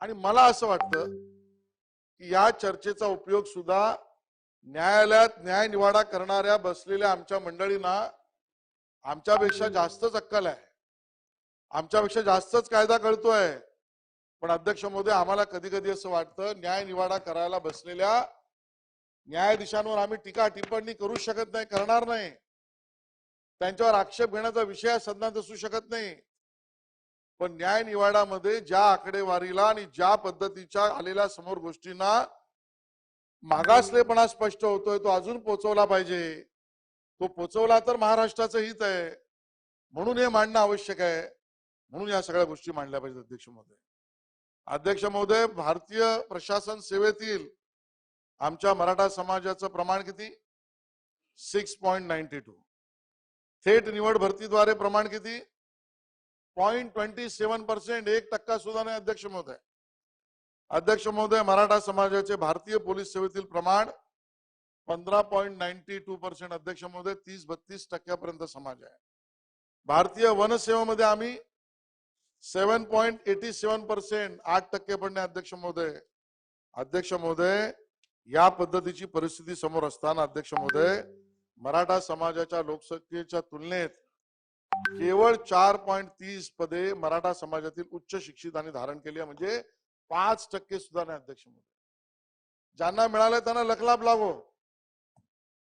आणि मला असं वाटतं की या चर्चेचा उपयोग सुद्धा न्यायालयात न्याय निवाडा करणाऱ्या बसलेल्या आमच्या मंडळींना आमच्यापेक्षा जास्तच अक्कल आहे. आमच्यापेक्षा जास्तच कायदा कळतोय. पण अध्यक्ष मोदी आम्हाला कधी कधी असं वाटतं न्याय निवाडा करायला बसलेल्या न्यायाधीशांवर आम्ही टीका टिप्पणी करू शकत नाही करणार नाही. त्यांच्यावर आक्षेप घेण्याचा विषय सदनात असू शकत नाही. पण न्याय निवाडामध्ये ज्या आकडेवारीला आणि ज्या पद्धतीच्या आलेल्या समोर गोष्टींना मागासलेपणा स्पष्ट होतोय तो अजून पोचवला पाहिजे. तो पोचवला तर महाराष्ट्राचं हित आहे. म्हणून हे मांडणं आवश्यक आहे. म्हणून या सगळ्या गोष्टी मांडल्या पाहिजेत अध्यक्ष महोदय. अध्यक्ष महोदय भारतीय प्रशासन सेवेतील आमच्या मराठा समाजाचं प्रमाण किती? Six point ninety two. थेट निवड भरतीद्वारे प्रमाण किती? पॉईंट ट्वेंटी सेव्हन पर्सेंट एक टक्का सुद्धा नाही अध्यक्ष महोदय. अध्यक्ष महोदय मराठा समाजाचे भारतीय पोलीस सेवेतील प्रमाण पंधरा पॉईंट नाईन्टी टू पर्सेंट अध्यक्ष महोदय तीस बत्तीस टक्क्यापर्यंत समाज आहे. भारतीय वनसेवेमध्ये आम्ही seven point eighty seven percent आठ टक्के पडणे अध्यक्ष महोदय. अध्यक्ष महोदय या पद्धतीची परिस्थिती समोर असताना अध्यक्ष महोदय मराठा समाजाच्या लोकसंख्येच्या तुलनेत केवळ चार पॉईंट तीस पदे मराठा समाजातील उच्च शिक्षितांनी धारण केली आहे. म्हणजे पाच टक्के सुद्धा नाही अध्यक्ष महोदय. ज्यांना मिळालं त्यांना लखलाभ लागो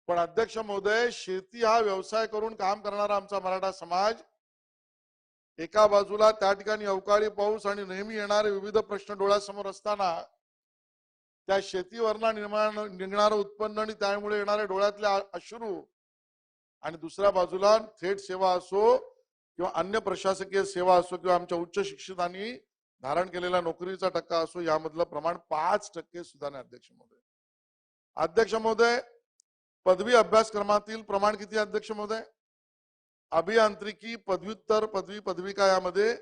पण अध्यक्ष महोदय शेती हा व्यवसाय करून काम करणारा आमचा मराठा समाज. एका बाजूला त्या ठिकाणी अवकाळी पाऊस आणि नेहमी येणारे विविध प्रश्न डोळ्यासमोर असताना त्या शेतीवरनं निर्माण निघणारं उत्पन्न आणि त्यामुळे येणारे डोळ्यातले अश्रू आणि दुसऱ्या बाजूला थेट सेवा असो किंवा अन्य प्रशासकीय सेवा असो किंवा आमच्या उच्च शिक्षितांनी धारण केलेला नोकरीचा टक्का असो यामधलं प्रमाण पाच टक्के सुधारणे अध्यक्ष महोदय. अध्यक्ष महोदय पदवी अभ्यासक्रमातील प्रमाण किती अध्यक्ष महोदय? अभियांत्रिकी पदव्युत्तर पदवी पदविका यामध्ये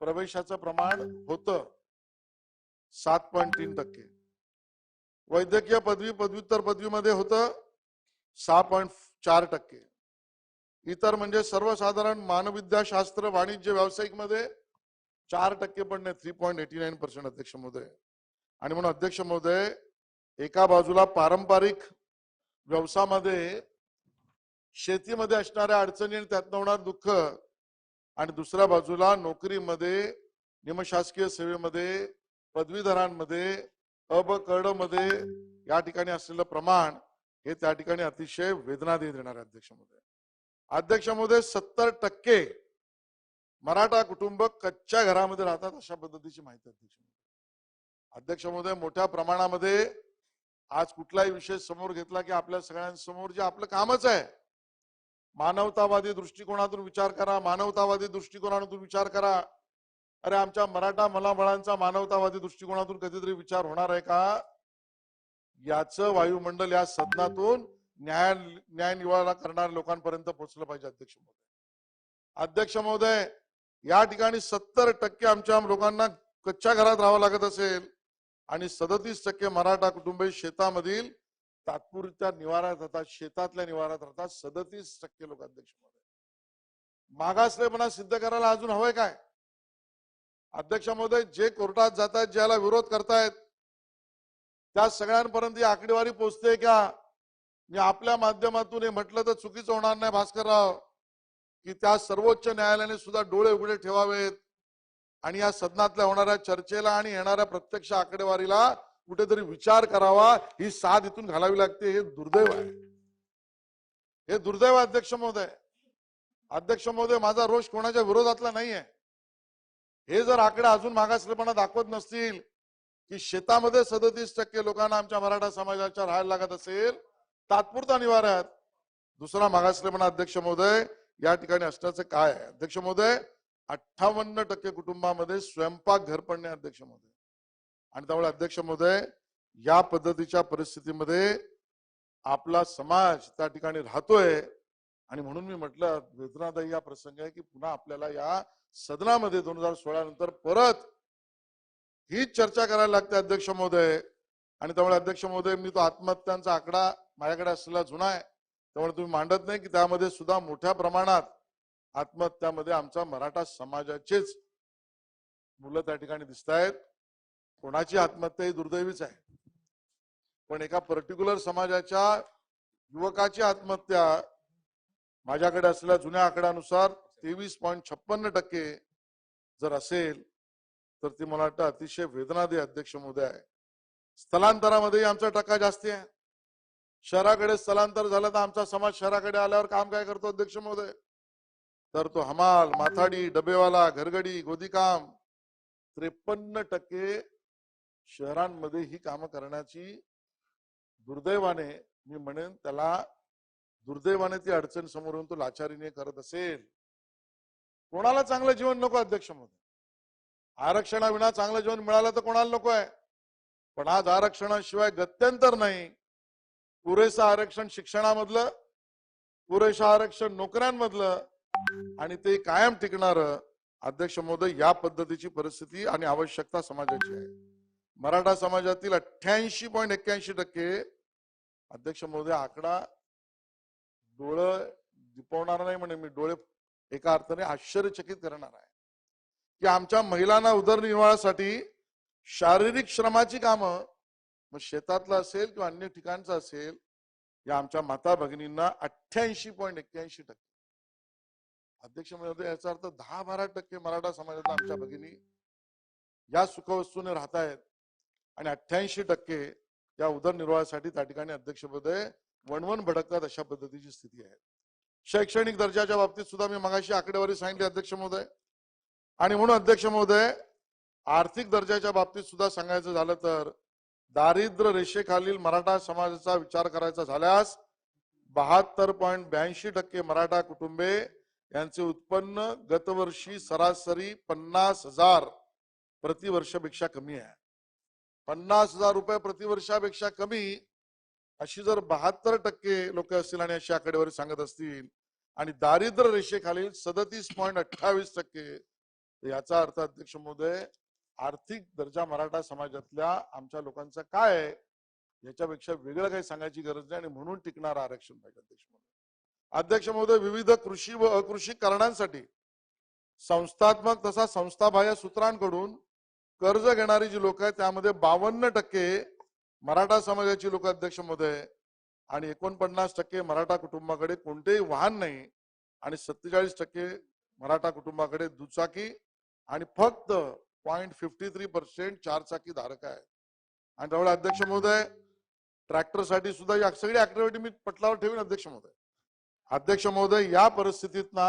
प्रवेशाचं प्रमाण होत सात पॉईंट तीन टक्के. वैद्यकीय पदवी पदव्युत्तर पदवीमध्ये होतं सहा पॉईंट चार टक्के. इतर म्हणजे सर्वसाधारण मानविद्याशास्त्र वाणिज्य व्यावसायिकमध्ये चार टक्के पण नाही three point eighty nine percent अध्यक्ष महोदय. आणि म्हणून अध्यक्ष महोदय एका बाजूला पारंपरिक व्यवसायामध्ये शेतीमध्ये असणाऱ्या अडचणी आणि त्यातनं होणार दुःख आणि दुसऱ्या बाजूला नोकरीमध्ये निमशासकीय सेवेमध्ये पदवीधरांमध्ये अब कडमध्ये या ठिकाणी असलेलं प्रमाण हे त्या ठिकाणी अतिशय वेदना देणार येणार अध्यक्ष महोदय. अध्यक्ष महोदय सत्तर टक्के मराठा कुटुंब कच्च्या घरामध्ये राहतात अशा पद्धतीची माहिती आहे, अध्यक्ष महोदय. अध्यक्ष महोदय मोठ्या प्रमाणामध्ये आज कुठलाही विषय समोर घेतला की आपल्या सगळ्यांसमोर जे आपलं कामच आहे. मानवतावादी दृष्टिकोनातून विचार करा मानवतावादी दृष्टिकोनातून विचार करा. अरे आमच्या मराठा मलाबळांचा मानवतावादी दृष्टिकोनातून कधीतरी विचार होणार आहे का? याचं वायुमंडल या सदनातून न्याय न्याय निवाडा करणाऱ्या लोकांपर्यंत पोहोचलं पाहिजे अध्यक्ष महोदय. अध्यक्ष महोदय या ठिकाणी सत्तर टक्के आमच्या लोकांना कच्च्या घरात राहावं लागत असेल आणि सदतीस टक्के मराठा कुटुंबे शेतामधील तात्पुरत्या निवारात राहतात शेतातल्या निवारात राहतात सदतीस टक्के लोक अध्यक्ष महोदय. मागासलेपणा सिद्ध करायला अजून हवंय काय? अध्यक्ष महोदय जे कोर्टात जातात ज्याला विरोध करतायत त्या सगळ्यांपर्यंत ही आकडेवारी पोहोचते का? मी आपल्या माध्यमातून हे म्हटलं तर चुकीचं होणार नाही भास्करराव. की त्या सर्वोच्च न्यायालयाने सुद्धा डोळे उघडे ठेवावेत आणि या सदनातल्या होणाऱ्या चर्चेला आणि येणाऱ्या प्रत्यक्ष आकडेवारीला कुठेतरी विचार करावा ही साथ इथून घालावी लागते हे दुर्दैव आहे. हे दुर्दैव अध्यक्ष महोदय. अध्यक्ष महोदय माझा रोष कोणाच्या विरोधातला नाहीये. हे जर आकडे अजून मागासलेपणा दाखवत नसतील की शेतामध्ये सदतीस टक्के लोकांना आमच्या मराठा समाजाच्या राहायला लागत असेल तात्पुरता निवाऱ्यात दुसरा मागासलेपणा अध्यक्ष महोदय या ठिकाणी असण्याचं काय आहे? अध्यक्ष महोदय अठ्ठावन्न टक्के कुटुंबामध्ये स्वयंपाक घर पडणे अध्यक्ष महोदय. आणि त्यामुळे अध्यक्ष महोदय या पद्धतीच्या परिस्थितीमध्ये आपला समाज त्या ठिकाणी राहतोय. आणि म्हणून मी म्हटलं वेदनादायी हा प्रसंग आहे की पुन्हा आपल्याला या सदनामध्ये दोन हजार सोळा नंतर परत हीच चर्चा करायला लागते अध्यक्ष महोदय. आणि त्यामुळे अध्यक्ष महोदय मी तो आत्महत्यांचा आकडा माझ्याकडे असलेला जुना आहे. त्यामुळे तुम्ही मांडत नाही की त्यामध्ये सुद्धा मोठ्या प्रमाणात आत्महत्यामध्ये आमचा मराठा समाजाचेच मुलं त्या ठिकाणी दिसत आहेत कोणाची आत्महत्या ही दुर्दैवीच आहे. पण एका पर्टिक्युलर समाजाच्या युवकाची आत्महत्या माझ्याकडे असलेल्या जुन्या आकड्यानुसार तेवीस पॉईंट छप्पन्न टक्के जर असेल तर ती मला वाटतं अतिशय वेदनादायी अध्यक्ष महोदय आहे. स्थलांतरामध्येही आमचा टक्का जास्ती आहे. शहराकडे स्थलांतर झालं तर आमचा समाज शहराकडे आल्यावर काम काय करतो अध्यक्ष महोदय? तर तो हमाल माथाडी डबेवाला घरगडी गोदीकाम त्रेपन्न टक्के शहरांमध्ये ही कामं करण्याची दुर्दैवाने मी म्हणेन त्याला दुर्दैवाने ती अडचण समोर येऊन तो लाचारीने करत असेल. कोणाला चांगलं जीवन नको अध्यक्ष महोदय? आरक्षणाविना चांगलं जीवन मिळालं तर कोणाला नको आहे? पण आज आरक्षणाशिवाय गत्यंतर नाही. पुरेसं आरक्षण शिक्षणामधलं पुरेसं आरक्षण नोकऱ्यांमधलं आणि ते कायम टिकणार अध्यक्ष महोदय या पद्धतीची परिस्थिती आणि आवश्यकता समाजाची आहे. मराठा समाजातील अठ्ठ्याऐंशी पॉईंट एक्क्याऐंशी टक्के अध्यक्ष महोदय आकडा डोळं दिपवणार नाही म्हणे मी. डोळे एका अर्थाने आश्चर्यचकित करणार आहे. की आमच्या महिलांना उदरनिर्वाहासाठी शारीरिक श्रमाची कामं मग शेतातलं असेल किंवा अन्य ठिकाणचं असेल या आमच्या माता भगिनींना अठ्ठ्याऐंशी पॉईंट एक्क्याऐंशी टक्के. अध्यक्ष म्हणजे याचा अर्थ दहा बारा टक्के मराठा समाजातल्या आमच्या भगिनी या सुखवस्तूने राहत आहेत आणि अठ्ठ्याऐंशी टक्के या उदरनिर्वाहासाठी त्या ठिकाणी अध्यक्ष वणवण भडकतात अशा पद्धतीची स्थिती आहे. शैक्षणिक दर्जाच्या बाबतीत सुद्धा मी मगाशी आकडेवारी सांगितली अध्यक्ष महोदय. आणि म्हणून अध्यक्ष महोदय आर्थिक दर्जाच्या बाबतीत सुद्धा सांगायचं झालं तर दारिद्र्य रेषेखालील मराठा समाजाचा विचार करायचा झाल्यास बहात्तर पॉईंट ब्याऐंशी टक्के मराठा कुटुंबे यांचे उत्पन्न गतवर्षी सरासरी पन्नास हजार प्रतिवर्षापेक्षा कमी आहे. पन्नास हजार रुपये प्रतिवर्षापेक्षा कमी अशी जर बहात्तर टक्के लोक असतील आणि अशी आकडेवारी सांगत असतील आणि दारिद्र्य रेषेखालील सदतीस पॉईंट अठ्ठावीस टक्के याचा अर्थ अध्यक्ष महोदय आर्थिक दर्जा मराठा समाजातल्या आमच्या लोकांचा काय आहे याच्यापेक्षा वेगळं काही सांगायची गरज नाही आणि म्हणून टिकणार आरक्षण पाहिजे अध्यक्ष महोदय. अध्यक्ष महोदय विविध कृषी व अकृषी कारणांसाठी संस्थात्मक तसा संस्थाबाह्य सूत्रांकडून कर्ज घेणारी जी लोक आहेत त्यामध्ये बावन्न टक्के मराठा समाजाची लोक अध्यक्ष महोदय आणि एकोणपन्नास टक्के मराठा कुटुंबाकडे कोणतेही वाहन नाही आणि सत्तेचाळीस टक्के मराठा कुटुंबाकडे दुचाकी आणि फक्त पॉईंट फिफ्टी थ्री पर्सेंट चारचाकी धारक आहे आणि त्यामुळे अध्यक्ष महोदय ट्रॅक्टरसाठी सुद्धा या सगळी ऍक्टिव्हिटी मी पटलावर ठेवीन अध्यक्ष महोदय. अध्यक्ष महोदय या परिस्थितीत ना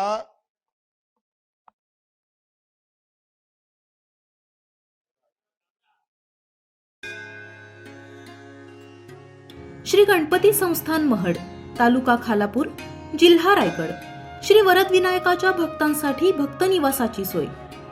श्री गणपती संस्थान महड तालुका खालापूर जिल्हा रायगड. श्री वरद विनायकाच्या भक्तांसाठी भक्त निवासाची सोय.